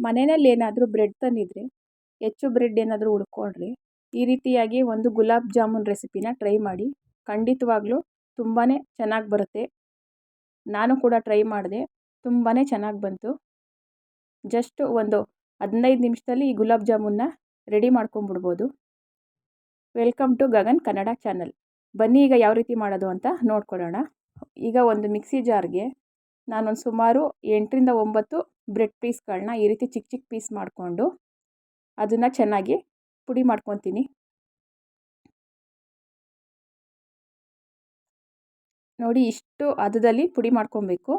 ಮನೆಯಲ್ಲಿ ಏನಾದರೂ ಬ್ರೆಡ್ ತಂದಿದ್ದರೆ ಹೆಚ್ಚು ಬ್ರೆಡ್ ಏನಾದರೂ ಉಳ್ಕೊಳ್ರಿ ಈ ರೀತಿಯಾಗಿ ಒಂದು ಗುಲಾಬ್ ಜಾಮೂನ್ ರೆಸಿಪಿನ ಟ್ರೈ ಮಾಡಿ. ಖಂಡಿತವಾಗ್ಲೂ ತುಂಬಾ ಚೆನ್ನಾಗಿ ಬರುತ್ತೆ. ನಾನು ಕೂಡ ಟ್ರೈ ಮಾಡಿದೆ. ತುಂಬಾ ಚೆನ್ನಾಗಿ ಬಂತು. ಜಸ್ಟ್ ಒಂದು ಹದಿನೈದು ನಿಮಿಷದಲ್ಲಿ ಈ ಗುಲಾಬ್ ಜಾಮೂನ್ನ ready ಮಾಡ್ಕೊಂಬಿಡ್ಬೋದು. Welcome to Gagan Kannada channel. ಬನ್ನಿ ಈಗ ಯಾವ ರೀತಿ ಮಾಡೋದು ಅಂತ ನೋಡ್ಕೊಳ್ಳೋಣ. ಈಗ ಒಂದು ಮಿಕ್ಸಿ ಜಾರ್ಗೆ ನಾನೊಂದು ಸುಮಾರು ಎಂಟರಿಂದ ಒಂಬತ್ತು ಬ್ರೆಡ್ ಪೀಸ್ಗಳನ್ನ ಈ ರೀತಿ ಚಿಕ್ಕ ಚಿಕ್ಕ ಪೀಸ್ ಮಾಡಿಕೊಂಡು ಅದನ್ನು ಚೆನ್ನಾಗಿ ಪುಡಿ ಮಾಡ್ಕೊತೀನಿ. ನೋಡಿ ಇಷ್ಟು ಹದದಲ್ಲಿ ಪುಡಿ ಮಾಡ್ಕೊಬೇಕು.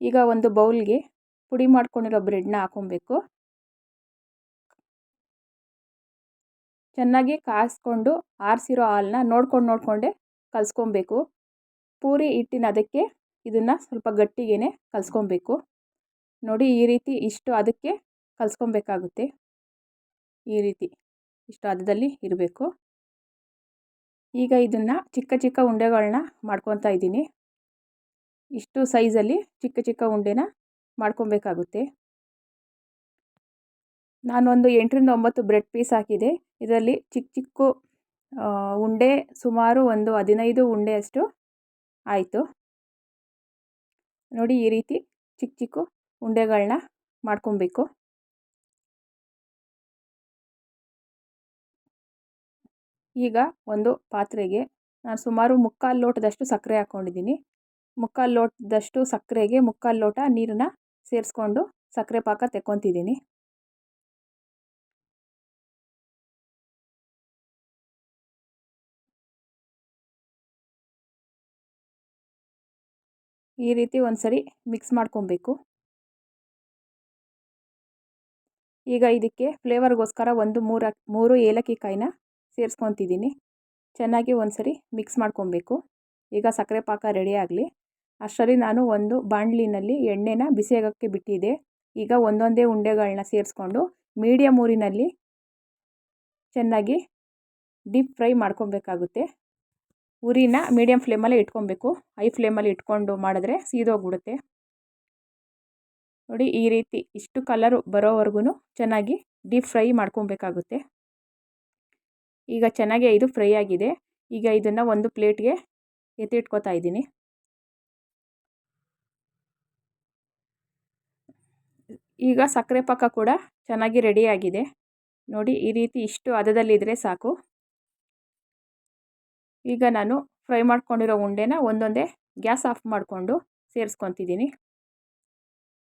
ಈಗ ಒಂದು ಬೌಲ್ಗೆ ಪುಡಿ ಮಾಡ್ಕೊಂಡಿರೋ ಬ್ರೆಡ್ನ ಹಾಕೊಬೇಕು. ಚೆನ್ನಾಗಿ ಕಾಯಿಸ್ಕೊಂಡು ಆರಿಸಿರೋ ಹಾಲನ್ನ ನೋಡ್ಕೊಂಡು ನೋಡಿಕೊಂಡೆ ಕಲಿಸ್ಕೊಬೇಕು. ಪೂರಿ ಹಿಟ್ಟಿನ ಅದಕ್ಕೆ ಇದನ್ನು ಸ್ವಲ್ಪ ಗಟ್ಟಿಗೆ ಕಲಿಸ್ಕೊಬೇಕು. ನೋಡಿ ಈ ರೀತಿ ಇಷ್ಟು ಅದಕ್ಕೆ ಕಲಿಸ್ಕೊಬೇಕಾಗುತ್ತೆ. ಈ ರೀತಿ ಇಷ್ಟು ಅದದಲ್ಲಿ ಇರಬೇಕು. ಈಗ ಇದನ್ನು ಚಿಕ್ಕ ಚಿಕ್ಕ ಉಂಡೆಗಳನ್ನ ಮಾಡ್ಕೊತಾ ಇದ್ದೀನಿ. ಇಷ್ಟು ಸೈಜಲ್ಲಿ ಚಿಕ್ಕ ಚಿಕ್ಕ ಉಂಡೆನ ಮಾಡ್ಕೊಬೇಕಾಗುತ್ತೆ. ನಾನೊಂದು ಎಂಟರಿಂದ ಒಂಬತ್ತು ಬ್ರೆಡ್ ಪೀಸ್ ಹಾಕಿದೆ. ಇದರಲ್ಲಿ ಚಿಕ್ಕ ಚಿಕ್ಕ ಉಂಡೆ ಸುಮಾರು ಒಂದು ಹದಿನೈದು ಉಂಡೆಯಷ್ಟು ಆಯಿತು. ನೋಡಿ ಈ ರೀತಿ ಚಿಕ್ಕ ಚಿಕ್ಕ ಉಂಡೆಗಳನ್ನ ಮಾಡ್ಕೊಬೇಕು. ಈಗ ಒಂದು ಪಾತ್ರೆಗೆ ನಾನು ಸುಮಾರು ಮುಕ್ಕಾಲು ಲೋಟದಷ್ಟು ಸಕ್ಕರೆ ಹಾಕ್ಕೊಂಡಿದ್ದೀನಿ. ಮುಕ್ಕಾಲು ಲೋಟದಷ್ಟು ಸಕ್ಕರೆಗೆ ಮುಕ್ಕಾಲು ಲೋಟ ನೀರನ್ನ ಸೇರಿಸ್ಕೊಂಡು ಸಕ್ಕರೆ ಪಾಕ ತೆಕ್ಕೊತಿದ್ದೀನಿ. ಈ ರೀತಿ ಒಂದು ಸರಿ ಮಿಕ್ಸ್ ಮಾಡ್ಕೊಬೇಕು. ಈಗ ಇದಕ್ಕೆ ಫ್ಲೇವರ್ಗೋಸ್ಕರ ಒಂದು ಮೂರು ಮೂರು ಏಲಕ್ಕಿ ಕಾಯಿನ ಸೇರಿಸ್ಕೊತಿದ್ದೀನಿ. ಚೆನ್ನಾಗಿ ಒಂದು ಸರಿ ಮಿಕ್ಸ್ ಮಾಡ್ಕೊಬೇಕು. ಈಗ ಸಕ್ಕರೆ ಪಾಕ ರೆಡಿ ಆಗಲಿ. ಅಷ್ಟರಲ್ಲಿ ನಾನು ಒಂದು ಬಾಣಲಿನಲ್ಲಿ ಎಣ್ಣೆನ ಬಿಸಿಯಾಗೋಕ್ಕೆ ಬಿಟ್ಟಿದ್ದೆ ಈಗ ಒಂದೊಂದೇ ಉಂಡೆಗಳನ್ನ ಸೇರಿಸ್ಕೊಂಡು ಮೀಡಿಯಮ್ ಊರಿನಲ್ಲಿ ಚೆನ್ನಾಗಿ ಡೀಪ್ ಫ್ರೈ ಮಾಡ್ಕೊಬೇಕಾಗುತ್ತೆ. ಉರಿನ ಮೀಡಿಯಮ್ ಫ್ಲೇಮಲ್ಲೇ ಇಟ್ಕೊಬೇಕು. ಹೈ ಫ್ಲೇಮಲ್ಲಿ ಇಟ್ಕೊಂಡು ಮಾಡಿದ್ರೆ ಸೀದೋಗ್ಬಿಡುತ್ತೆ. ನೋಡಿ ಈ ರೀತಿ ಇಷ್ಟು ಕಲರು ಬರೋವರೆಗೂ ಚೆನ್ನಾಗಿ ಡೀಪ್ ಫ್ರೈ ಮಾಡ್ಕೊಬೇಕಾಗುತ್ತೆ. ಈಗ ಚೆನ್ನಾಗಿ ಇದು ಫ್ರೈ ಆಗಿದೆ. ಈಗ ಇದನ್ನು ಒಂದು ಪ್ಲೇಟ್ಗೆ ಎತ್ತಿಟ್ಕೋತಾ ಇದ್ದೀನಿ. ಈಗ ಸಕ್ಕರೆ ಪಾಕ ಕೂಡ ಚೆನ್ನಾಗಿ ರೆಡಿಯಾಗಿದೆ ನೋಡಿ ಈ ರೀತಿ ಇಷ್ಟು ಹದದಲ್ಲಿದ್ದರೆ ಸಾಕು. ಈಗ ನಾನು ಫ್ರೈ ಮಾಡ್ಕೊಂಡಿರೋ ಉಂಡೆನ ಒಂದೊಂದೇ ಗ್ಯಾಸ್ ಆಫ್ ಮಾಡಿಕೊಂಡು ಸೇರಿಸ್ಕೊತಿದ್ದೀನಿ.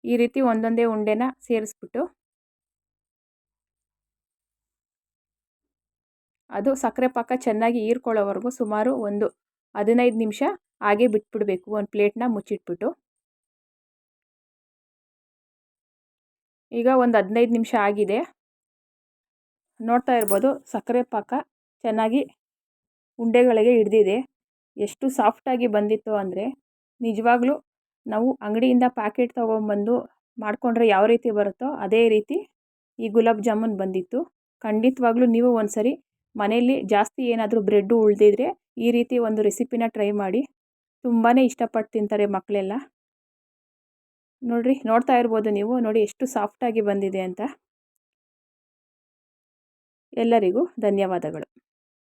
ಈ ರೀತಿ ಒಂದೊಂದೇ ಉಂಡೆನ ಸೇರಿಸ್ಬಿಟ್ಟು ಅದು ಸಕ್ಕರೆ ಪಾಕ ಚೆನ್ನಾಗಿ ಹೀರ್ಕೊಳ್ಳೋವರೆಗೂ ಸುಮಾರು ಒಂದು ಹದಿನೈದು ನಿಮಿಷ ಹಾಗೆ ಬಿಟ್ಬಿಡಬೇಕು. ಒಂದು ಪ್ಲೇಟ್ನ ಮುಚ್ಚಿಟ್ಬಿಟ್ಟು. ಈಗ ಒಂದು ಹದಿನೈದು ನಿಮಿಷ ಆಗಿದೆ. ನೋಡ್ತಾ ಇರ್ಬೋದು ಸಕ್ಕರೆ ಪಾಕ ಚೆನ್ನಾಗಿ ಉಂಡೆಗಳಿಗೆ ಹಿಡ್ದಿದೆ. ಎಷ್ಟು ಸಾಫ್ಟಾಗಿ ಬಂದಿತ್ತು ಅಂದರೆ ನಿಜವಾಗ್ಲೂ ನಾವು ಅಂಗಡಿಯಿಂದ ಪ್ಯಾಕೆಟ್ ತೊಗೊಂಬಂದು ಮಾಡಿಕೊಂಡ್ರೆ ಯಾವ ರೀತಿ ಬರುತ್ತೋ ಅದೇ ರೀತಿ ಈ ಗುಲಾಬ್ ಜಾಮೂನ್ ಬಂದಿತ್ತು. ಖಂಡಿತವಾಗ್ಲೂ ನೀವು ಒಂದು ಸರಿ ಮನೆಯಲ್ಲಿ ಜಾಸ್ತಿ ಏನಾದರೂ ಬ್ರೆಡ್ಡು ಉಳಿದಿದ್ರೆ ಈ ರೀತಿ ಒಂದು ರೆಸಿಪಿನ ಟ್ರೈ ಮಾಡಿ. ತುಂಬಾ ಇಷ್ಟಪಟ್ಟು ತಿಂತಾರೆ ಮಕ್ಕಳೆಲ್ಲ. ನೋಡಿರಿ, ನೋಡ್ತಾ ಇರ್ಬೋದು ನೀವು. ನೋಡಿ ಎಷ್ಟು ಸಾಫ್ಟಾಗಿ ಬಂದಿದೆ ಅಂತ. ಎಲ್ಲರಿಗೂ ಧನ್ಯವಾದಗಳು.